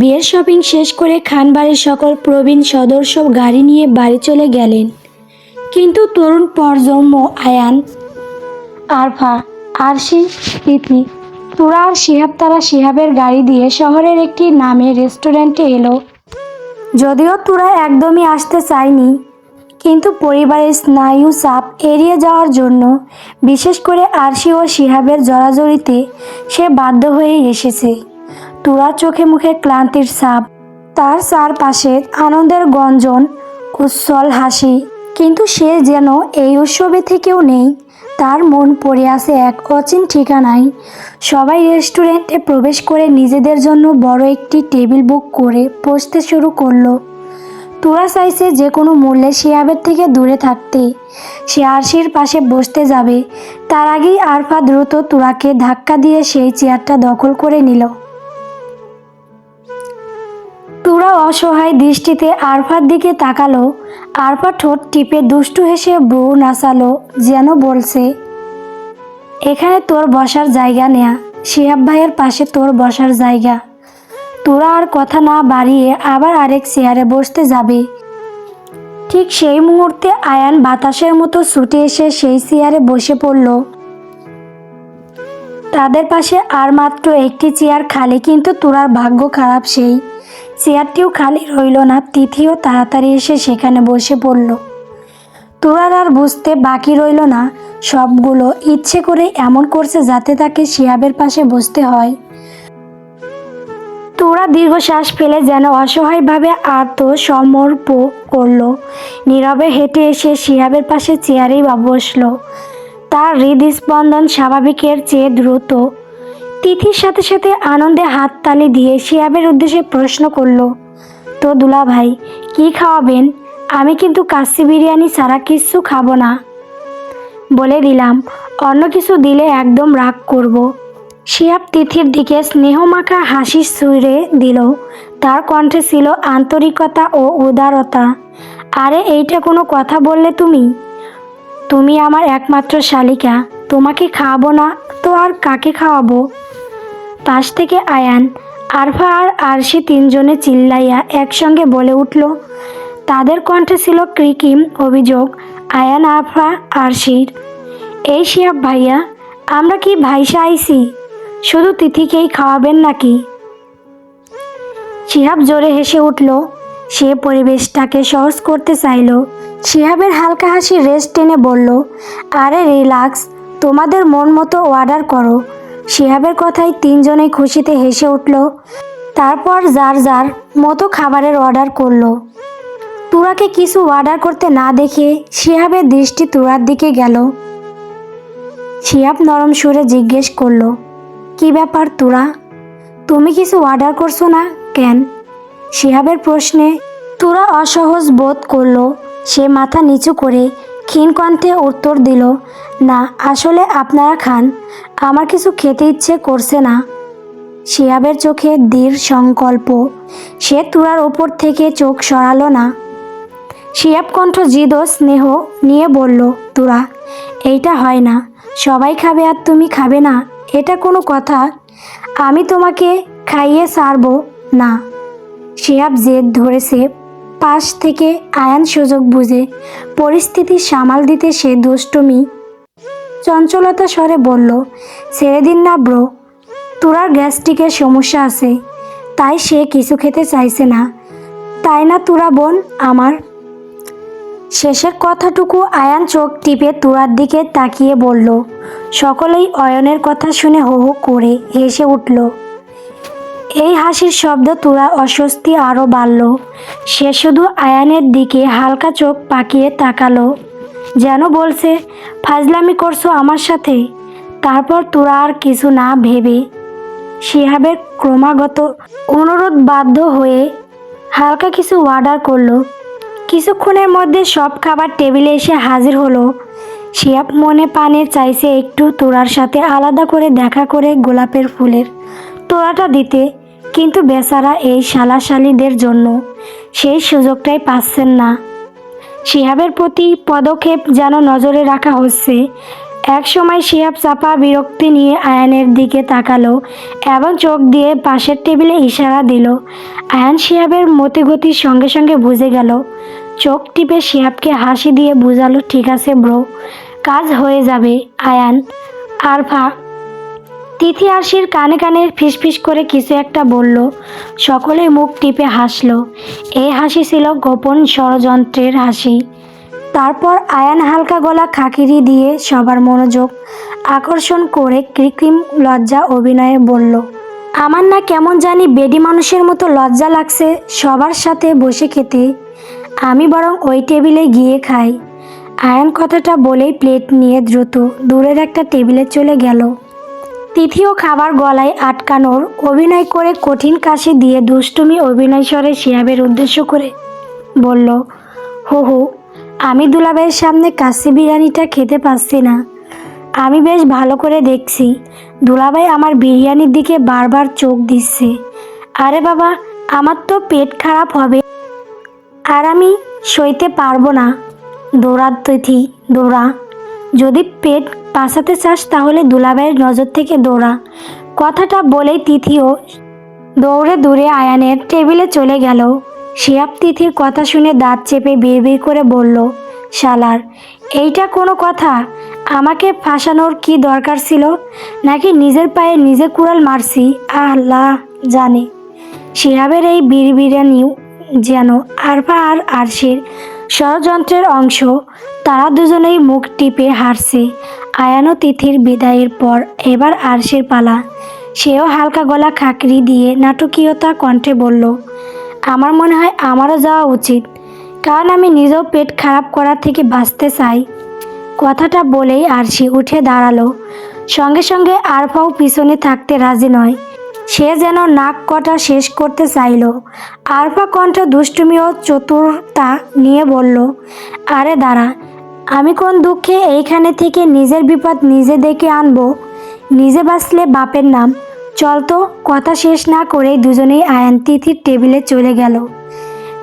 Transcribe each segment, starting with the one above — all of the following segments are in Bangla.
বিয়ের শপিং শেষ করে খানবাড়ির সকল প্রবীণ সদস্য গাড়ি নিয়ে বাড়ি চলে গেলেন। কিন্তু তরুণ প্রজন্ম আয়ান, আরফা, আরশি তিথি তুরা আর শিহাব তারা শিহাবের গাড়ি দিয়ে শহরের একটি নামে রেস্টুরেন্টে এলো। যদিও তুরা একদমই আসতে চায়নি কিন্তু পরিবারের স্নায়ু চাপ এড়িয়ে যাওয়ার জন্য, বিশেষ করে আরশি ও শিহাবের জড়াজড়িতে সে বাধ্য হয়ে এসেছে। তুরার চোখে মুখে ক্লান্তির সাপ তার চারপাশে আনন্দের গঞ্জন, উচ্ছল হাসি। কিন্তু সে যেন এই উৎসবে থেকেও নেই। তার মন পড়ে আছে এক অচিন ঠিকানায়। সবাই রেস্টুরেন্টে প্রবেশ করে নিজেদের জন্য বড় একটি টেবিল বুক করে বসতে শুরু করল। তুরা চাইছে যে কোনো মূল্যে শিয়াবের থেকে দূরে থাকতে। সে আরশির পাশে বসতে যাবে। তার আগেই আরফা দ্রুত তুরাকে ধাক্কা দিয়ে সেই চেয়ারটা দখল করে নিল। অসহায় দৃষ্টিতে আরফার দিকে তাকালো, আরফা ঠোঁট টিপে দুষ্টু হেসে ব্রু নাচালো, যেন বলছে, এখানে তোর বসার জায়গা নেয়া, শিহাব ভাইয়ের পাশে তোর বসার জায়গা। তোরা আর কথা না বাড়িয়ে আবার আরেক চেয়ারে বসতে যাবে। ঠিক সেই মুহূর্তে আয়ান বাতাসের মতো ছুটে এসে সেই চেয়ারে বসে পড়ল। তাদের পাশে আর মাত্র একটি চেয়ার খালি, কিন্তু তোরার ভাগ্য খারাপ সেই। চেয়ারটিও খালি রইল না। তিথিও তাড়াতাড়ি এসে সেখানে বসে পড়ল। তোরার আর বুঝতে বাকি রইল না। সবগুলো ইচ্ছে করে এমন করছে যাতে তাকে শিয়াবের পাশে বসতে হয়। তোরা দীর্ঘশ্বাস ফেলে যেন অসহায়ভাবে আত্মসমর্প করল। নীরবে হেঁটে এসে শিহাবের পাশে চেয়ারেই বসল। তার হৃদস্পন্দন স্বাভাবিকের চেয়ে দ্রুত। তিথির সাথে সাথে আনন্দে হাততালি দিয়ে শিয়াবের উদ্দেশ্যে প্রশ্ন করল, তো দুলা ভাই, কি খাওয়াবেন? আমি কিন্তু কাশি বিরিয়ানি ছাড়া কিছু খাব না। বলে দিলাম, অন্য কিছু দিলে একদম রাগ করব। শিয়াব তিথির দিকে স্নেহমাখা হাসি সুরে দিল, তার কণ্ঠে ছিল আন্তরিকতা ও উদারতা। আরে, এইটা কোনো কথা বললে তুমি? তুমি আমার একমাত্র শালিকা, তোমাকে খাওয়াবো না, তো আর কাকে খাওয়াবো? পাশ থেকে আয়ান, আরফা আর আরশি তিনজনে চিল্লাইয়া একসঙ্গে বলে উঠল, তাদের কণ্ঠে ছিল কৃকিম অভিযোগ, আয়ান, আরফা, আরশির। এই শিয়াব ভাইয়া, আমরা কি ভাইসা আইসি শুধু তিথিকেই খাওয়াবেন নাকি? শিহাব জোরে হেসে উঠল, সে পরিবেশটাকে সহজ করতে চাইল। শিহাবের হালকা হাসি রেস্ট টেনে বলল, আরে রিল্যাক্স, তোমাদের মন মতো অর্ডার করো। শিহাবের কথায় তিনজনেই খুশিতে হেসে উঠল। তারপর যার যার মতো খাবারের অর্ডার করল। তুরাকে কিছু অর্ডার করতে না দেখে শিহাবের দৃষ্টি তুরার দিকে গেল। শিহাব নরম সুরে জিজ্ঞেস করল, কি ব্যাপার তোরা? তুমি কিছু অর্ডার করছ না কেন? শিহাবের প্রশ্নে, তোরা অসহজ বোধ করল। সে মাথা নিচু করে ক্ষীণ কণ্ঠে উত্তর দিল, না, আসলে আপনারা খান। আমার কিছু খেতে ইচ্ছে করছে না। শিয়াবের চোখে দৃঢ় সংকল্প। সে তুরার ওপর থেকে চোখ সরালো না। শিয়াব কণ্ঠ জিদ স্নেহ নিয়ে বলল, তোরা, এইটা হয় না। সবাই খাবে আর তুমি খাবে না। এটা কোনো কথা। আমি তোমাকে খাইয়ে সারবো না। শিয়াব জেদ ধরেছে পাশ থেকে আয়ান সুযোগ বুঝে পরিস্থিতি সামাল দিতে সে দুষ্টমি, চঞ্চলতা স্বরে বলল, ছেড়ে দিন না ব্রো তোরার গ্যাস্ট্রিকের সমস্যা আছে, তাই সে কিছু খেতে চাইছে না। তাই না তোরা বোন আমার? শেষের কথাটুকু আয়ান চোখ টিপে তুরার দিকে তাকিয়ে বলল, সকলেই অয়নের কথা শুনে হো হো করে হেসে উঠল। এই হাসির শব্দ তুরা অস্বস্তি আরও বাড়ল। সে শুধু আয়ানের দিকে হালকা চোখ পাকিয়ে তাকালো। যেন বলছে, ফাজলামি করছ আমার সাথে? তারপর তোরা আর কিছু না ভেবে শিহাবের ক্রমাগত অনুরোধ বাধ্য হয়ে হালকা কিছু অর্ডার করল। কিছুক্ষণের মধ্যে সব খাবার টেবিলে এসে হাজির হলো। শিয়াব মনে পানে চাইছে একটু তোরার সাথে আলাদা করে দেখা করে গোলাপের ফুলের তোড়াটা দিতে। কিন্তু বেচারা এই শালাশালীদের জন্য সেই সুযোগটাই পাচ্ছেন না। শিহাবের প্রতি পদক্ষেপ যেন নজরে রাখা হচ্ছে। এক সময় শিহাব চাপা বিরক্তি নিয়ে আয়ানের দিকে তাকালো এবং চোখ দিয়ে পাশের টেবিলে ইশারা দিল। আয়ান শিহাবের মতিগতির সঙ্গে সঙ্গে বুঝে গেল, চোখ টিপে শিহাবকে হাসি দিয়ে বুঝালো, ঠিক আছে ব্রো কাজ হয়ে যাবে, আয়ান। আরফা তিথি আশির কানে কানে ফিসফিস করে কিছু একটা বলল। সকলে মুখ টিপে হাসলো। এই হাসি ছিল গোপন ষড়যন্ত্রের হাসি। তারপর আয়ান হালকা গলা খাকিরি দিয়ে সবার মনোযোগ আকর্ষণ করে কৃত্রিম লজ্জা অভিনয়ে বলল, আমার না কেমন জানি বেডি মানুষের মতো লজ্জা লাগছে সবার সাথে বসে খেতে। আমি বরং ওই টেবিলে গিয়ে খাই। আয়ান কথাটা বলেই প্লেট নিয়ে দ্রুত দূরের একটা টেবিলে চলে গেল। তিথিও খাবার গলায় আটকানোর অভিনয় করে কঠিন কাশি দিয়ে দুষ্টুমি অভিনয় স্বরে শিয়াবের উদ্দেশ্য করে। বলল, হো হো, আমি দুলাভাইয়ের সামনে কাশি বিরিয়ানিটা খেতে পারছি না। আমি বেশ ভালো করে দেখছি। দুলাভাই আমার বিরিয়ানির দিকে বারবার চোখ দিচ্ছে। আরে বাবা, আমার তো পেট খারাপ হবে। আর আমি সইতে পারব না। দৌড়া তিথি, দৌড়া। যদি পেট বাঁচাতে চাস তাহলে দুলাভাইয়ের নজর থেকে দৌড়া। কথাটা বলেই তিথিও দৌড়ে দূরে আয়ানের টেবিলে চলে গেল। শিয়াব তিথির কথা শুনে দাঁত চেপে বিড়বিড় করে বলল, শালার, এইটা কোনো কথা? আমাকে ফাঁসানোর কি দরকার ছিল? নাকি নিজের পায়ে নিজে কুড়াল মারছি? আল্লাহ জানে। শিহাবের এই বিড়বিড়ানিও যেন আরফা আর আরশির ষড়যন্ত্রের অংশ, তারা দুজনেই মুখ টিপে হারছে। আয়ানো তিথির বিদায়ের পর এবার আরশির পালা। সেও হালকা গলা খাকরি দিয়ে নাটকীয়তা কণ্ঠে বলল, আমার মনে হয় আমারও যাওয়া উচিত। কারণ আমি নিজেও পেট খারাপ করার থেকে বাঁচতে চাই। কথাটা বলেই আরশি উঠে দাঁড়াল। সঙ্গে সঙ্গে আরফাও পিছনে থাকতে রাজি নয়। সে যেন নাক কটা শেষ করতে চাইল। আরফা কণ্ঠ দুষ্টুমি ও চতুরতা নিয়ে বলল, আরে দাঁড়া আমি কোন দুঃখে এইখানে থেকে নিজের বিপদ নিজে ডেকে আনব? নিজে বাঁচলে বাপের নাম। চল তো, কথা শেষ না করেই দুজনেই আয়ান তিথির টেবিলে চলে গেল।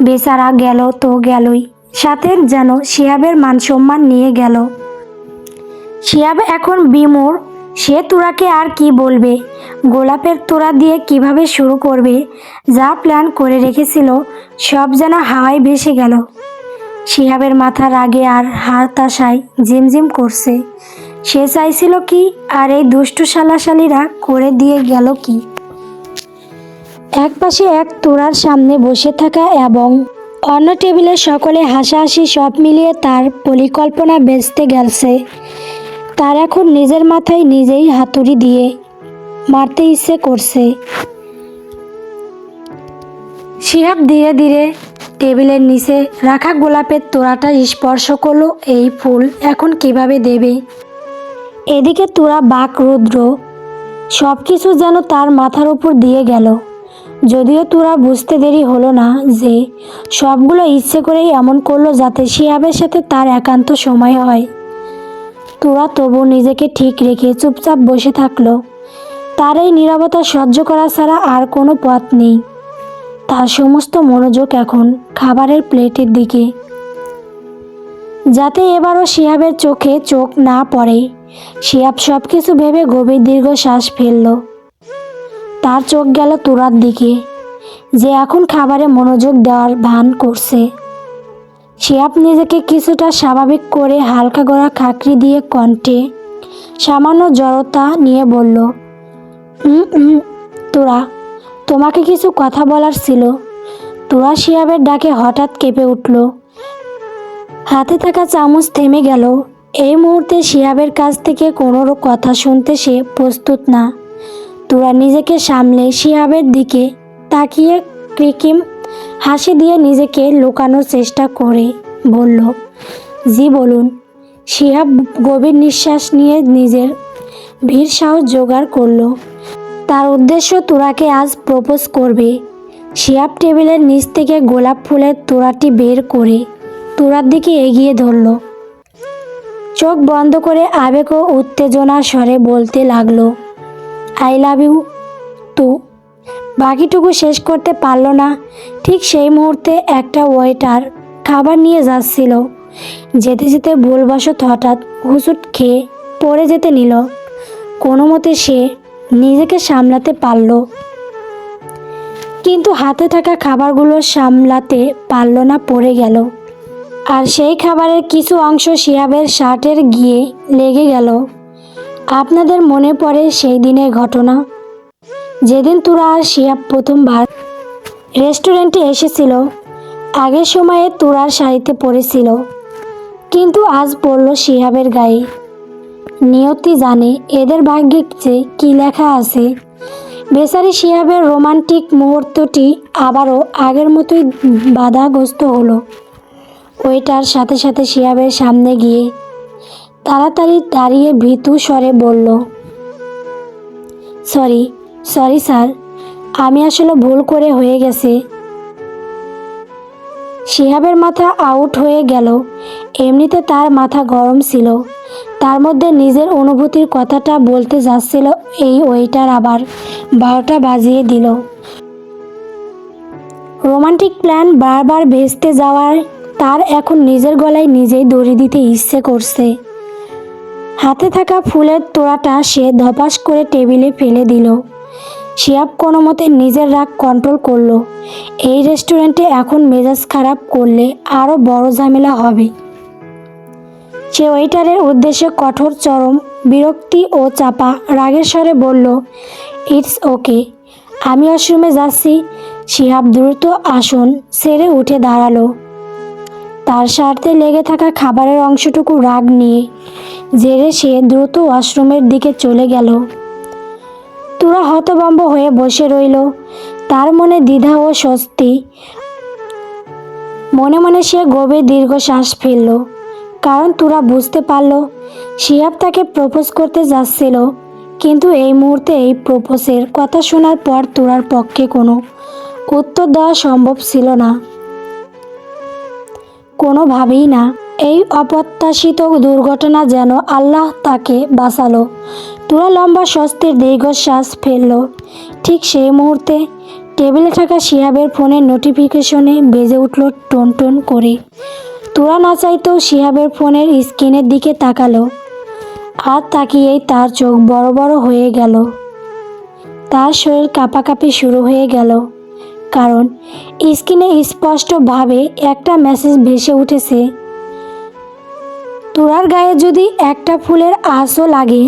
বেচারা গেল, তো গেলই। সাথে যেন শিয়াবের মান সম্মান নিয়ে গেল। শিয়াব এখন বিমূর। সে তোরাকে আর কি বলবে? গোলাপের তোড়া দিয়ে কীভাবে শুরু করবে? যা প্ল্যান করে রেখেছিল, সব যেন হাওয়ায় ভেসে গেল। শিহাবের মাথা রাগে আর হাতাশায় ঝিমঝিম করছে। সে চাইছিল কি আর এই দুষ্টু শালাশালীরা করে দিয়ে গেল কি? এক পাশে এক তোড়ার সামনে বসে থাকা এবং অন্য টেবিলে সকলে হাসাহাসি সব মিলিয়ে তার পরিকল্পনা বেচতে গেলছে। তার এখন নিজের মাথায় নিজেই হাতুড়ি দিয়ে মারতে ইচ্ছে করছে। শিহাব ধীরে ধীরে টেবিলের নিচে রাখা গোলাপের তোড়াটা স্পর্শ করল এই ফুল এখন কীভাবে দেবে? এদিকে তোরা বাক রুদ্র সব কিছু যেন তার মাথার উপর দিয়ে গেল। যদিও তোরা বুঝতে দেরি হলো না যে সবগুলো ইচ্ছে করেই এমন করল যাতে শিহাবের সাথে তার একান্ত সময় হয়। তোরা তবু নিজেকে ঠিক রেখে চুপচাপ বসে থাকল। তার এই নীরবতা সহ্য করা ছাড়া আর কোনো পথ নেই। তার সমস্ত মনোযোগ এখন খাবারের প্লেটের দিকে। যাতে এবারও শিহাবের চোখে চোখ না পড়ে, শিহাব সব কিছু ভেবে গভীর দীর্ঘ শ্বাস ফেলল। তার চোখ গেল তোরার দিকে, যে এখন খাবারে মনোযোগ দেওয়ার ভান করছে। শিহাব নিজেকে কিছুটা স্বাভাবিক করে হালকা গড়া খাকরি দিয়ে কণ্ঠে সামান্য জড়তা নিয়ে বলল তোরা তোমাকে কিছু কথা বলার ছিল। তোরা শিয়াবের ডাকে হঠাৎ কেঁপে উঠল। হাতে থাকা চামচ থেমে গেল। এই মুহূর্তে শিয়াবের কাছ থেকে কোনো কথা শুনতে সে প্রস্তুত না। তোরা নিজেকে সামলে শিয়াবের দিকে তাকিয়ে কৃত্রিম হাসি দিয়ে নিজেকে লুকানোর চেষ্টা করে বলল, জি, বলুন। শিহাব গভীর নিঃশ্বাস নিয়ে নিজের ভিড় সাহস জোগাড় করল। তার উদ্দেশ্য তোরাকে আজ প্রপোজ করবে। শিয়াব টেবিলের নিচ থেকে গোলাপ ফুলের তোড়াটি বের করে তোড়ার দিকে এগিয়ে ধরল। চোখ বন্ধ করে আবেগ ও উত্তেজনার স্বরে বলতে লাগল, আই লাভ ইউ তো বাকিটুকু শেষ করতে পারল না। ঠিক সেই মুহূর্তে একটা ওয়েটার খাবার নিয়ে যাচ্ছিল। যেতে যেতে ভুলবশত হঠাৎ হুসুট খেয়ে পড়ে যেতে নিল। কোনো মতে সে নিজেকে সামলাতে পারল। কিন্তু হাতে থাকা খাবারগুলো সামলাতে পারল না, পড়ে গেল। আর সেই খাবারের কিছু অংশ শিয়াবের শার্টের গিয়ে লেগে গেল। আপনাদের মনে পড়ে সেই দিনের ঘটনা? যেদিন তোরা আর শিয়াব প্রথমবার রেস্টুরেন্টে এসেছিল, আগের সময়ে তোরার শাড়িতে পড়েছিল কিন্তু আজ পড়ল শিহাবের গায়ে। নিয়তি জানে এদের ভাগ্যে যে কী লেখা আছে। বেচারি শিহাবের রোমান্টিক মুহূর্তটি আবারও আগের মতোই বাধাগ্রস্ত হলো। ওইটার সাথে সাথে শিয়াবের সামনে গিয়ে তাড়াতাড়ি দাঁড়িয়ে ভীতু স্বরে বলল, সরি সরি স্যার, আমি আসলে ভুল করে হয়ে গেছে। শিহাবের মাথা আউট হয়ে গেল। এমনিতে তার মাথা গরম ছিল। তার মধ্যে নিজের অনুভূতির কথাটা বলতে যাচ্ছিল এই ওইটার আবার। বারোটা বাজিয়ে দিল। রোমান্টিক প্ল্যান বারবার ভেস্তে যাওয়ার তার এখন নিজের গলায় নিজেই দড়ি দিতে ইচ্ছে করছে। হাতে থাকা ফুলের তোড়াটা সে ধপাস করে টেবিলে ফেলে দিল। শিয়াব কোনো মতে নিজের রাগ কন্ট্রোল করল। এই রেস্টুরেন্টে এখন মেজাজ খারাপ করলে আরও বড় ঝামেলা হবে। সে ওয়েটারের উদ্দেশ্যে কঠোর, চরম, বিরক্তি ও চাপা রাগের স্বরে বলল, ইটস ওকে। আমি ওয়াশরুমে যাচ্ছি। শিহাব দ্রুত আসন সেরে উঠে দাঁড়াল। তার স্বার্থে লেগে থাকা খাবারের অংশটুকু রাগ নিয়ে জেরে সে দ্রুত ওয়াশরুমের দিকে চলে গেল। তোরা হতভম্ব হয়ে বসে রইল। তার মনে দ্বিধা ও স্বস্তি। মনে মনে সে গভীর দীর্ঘশ্বাস ফেলল। কারণ তোরা বুঝতে পারল, শিয়াব তাকে প্রপোজ করতে যাচ্ছিল। কিন্তু এই মুহূর্তে এই প্রপোজের কথা শোনার পর তোরার পক্ষে কোনো উত্তর দেওয়া সম্ভব ছিল না। কোনোভাবেই না, এই অপ্রত্যাশিত দুর্ঘটনা যেন আল্লাহ তাকে বাঁচালো। তোরা লম্বা স্বস্তির দীর্ঘশ্বাস ফেলল। ঠিক সেই মুহূর্তে টেবিলে থাকা শিহাবের ফোনের নোটিফিকেশনে বেজে উঠল টোন টোন করে। তোরা না চাইতেও শিহাবের ফোনের স্ক্রিনের দিকে তাকালো আর তাকিয়েই তার চোখ বড় বড় হয়ে গেল। তার শরীর কাঁপাকাঁপি শুরু হয়ে গেল, কারণ স্ক্রিনে স্পষ্টভাবে একটা মেসেজ ভেসে উঠেছে। তোরার গায়ে যদি একটা ফুলের আঁশও লাগে,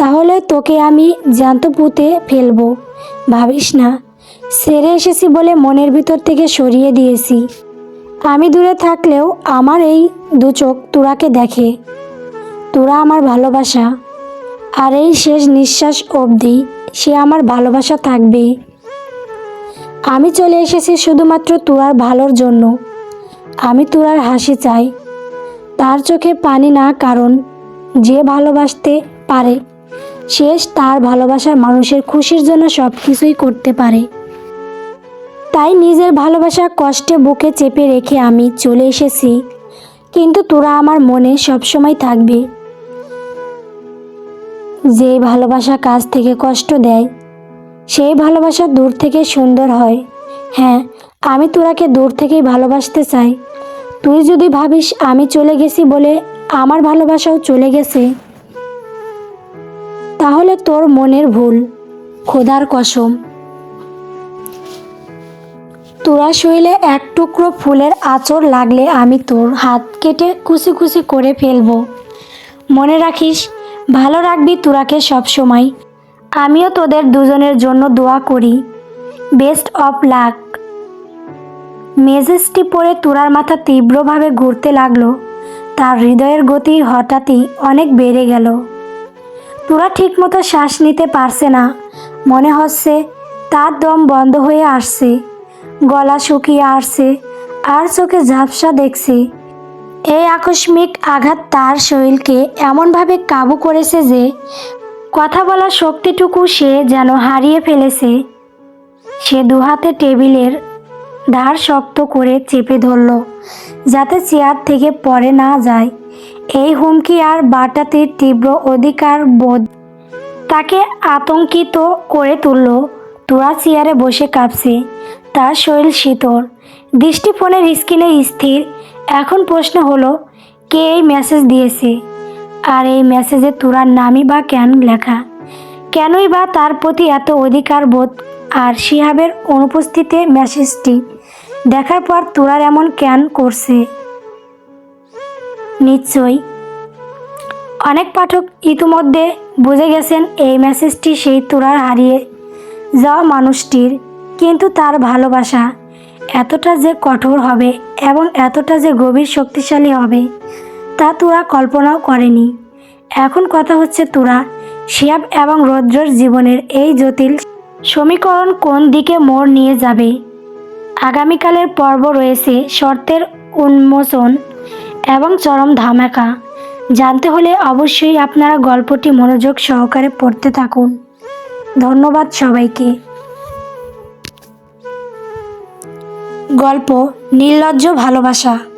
তাহলে তোকে আমি জ্যান্ত পুঁতে ফেলব, ভাবিস না। সেরে এসেছি বলে মনের ভিতর থেকে সরিয়ে দিয়েছি। আমি দূরে থাকলেও আমার এই দু চোখ তোরাকে দেখে। তোরা আমার ভালোবাসা। আর এই শেষ নিঃশ্বাস অবধি সে আমার ভালোবাসা থাকবে আমি চলে এসেছি শুধুমাত্র তোরার ভালোর জন্য। আমি তোরার হাসি চাই। তার চোখে পানি না, কারণ যে ভালোবাসতে পারে শেষ তার ভালোবাসার মানুষের খুশির জন্য সব কিছুই করতে পারে। তাই নিজের ভালোবাসা কষ্টে বুকে চেপে রেখে আমি চলে এসেছি। কিন্তু তোরা আমার মনে সবসময় থাকবে। যে ভালোবাসা কাছ থেকে কষ্ট দেয়, সেই ভালোবাসা দূর থেকে সুন্দর হয়। হ্যাঁ আমি তোরাকে দূর থেকেই ভালোবাসতে চাই। তুই যদি ভাবিস আমি চলে গেছি বলে আমার ভালোবাসাও চলে গেছে, তাহলে তোর মনের ভুল, খোদার কসম। তোরা শৈলে এক টুকরো ফুলের আঁচড় লাগলে আমি তোর হাত কেটে কুচি কুচি করে ফেলব। মনে রাখিস, ভালো রাখবি তোরাকে সবসময়। আমিও তোদের দুজনের জন্য দোয়া করি। Best of luck. মেজেসটি পরে তুরার মাথা তীব্রভাবে ঘুরতে লাগল। তার হৃদয়ের গতি হঠাৎই অনেক বেড়ে গেল। তুরা ঠিকমতো শ্বাস নিতে পারছে না। মনে হচ্ছে তার দম বন্ধ হয়ে আসছে। গলা শুকিয়ে আসছে, আর চোখে ঝাপসা দেখছে। এই আকস্মিক আঘাত তার শরীরকে এমনভাবে কাবু করেছে যে, কথা বলার শক্তিটুকু সে যেন হারিয়ে ফেলেছে। সে দুহাতে টেবিলের ধার শক্ত করে চেপে ধরল, যাতে চেয়ার থেকে পড়ে না যায়। এই হুমকি আর বাটাতে তীব্র অধিকার বোধ তাকে আতঙ্কিত করে তুলল। তোরা চেয়ারে বসে কাঁপছে। তার শরীর শীতল। দৃষ্টি ফোনের স্ক্রিনে স্থির। এখন প্রশ্ন হলো, কে এই মেসেজ দিয়েছে? আর এই মেসেজে তুরার নামই বা কেন লেখা? কেনই বা তার প্রতি এত অধিকার বোধ? আর শিহাবের অনুপস্থিতিতে মেসেজটি দেখার পর তুরার এমন কেন করছে? নিশ্চয়ই। অনেক পাঠক ইতিমধ্যে বুঝে গেছেন এই মেসেজটি সেই তুরার হারিয়ে যাওয়া মানুষটির কিন্তু তার ভালোবাসা এতটা যে কঠোর হবে এবং এতটা যে গভীর শক্তিশালী হবে, তা তোরা কল্পনাও করেনি। এখন কথা হচ্ছে তোরা, শিয়াব এবং রৌদ্রর জীবনের এই জটিল সমীকরণ কোন দিকে মোড় নিয়ে যাবে? আগামীকালের পর্ব রয়েছে শর্তের উন্মোচন এবং চরম ধামাকা। জানতে হলে অবশ্যই আপনারা গল্পটি মনোযোগ সহকারে পড়তে থাকুন। ধন্যবাদ সবাইকে। গল্প নির্লজ্জ ভালোবাসা।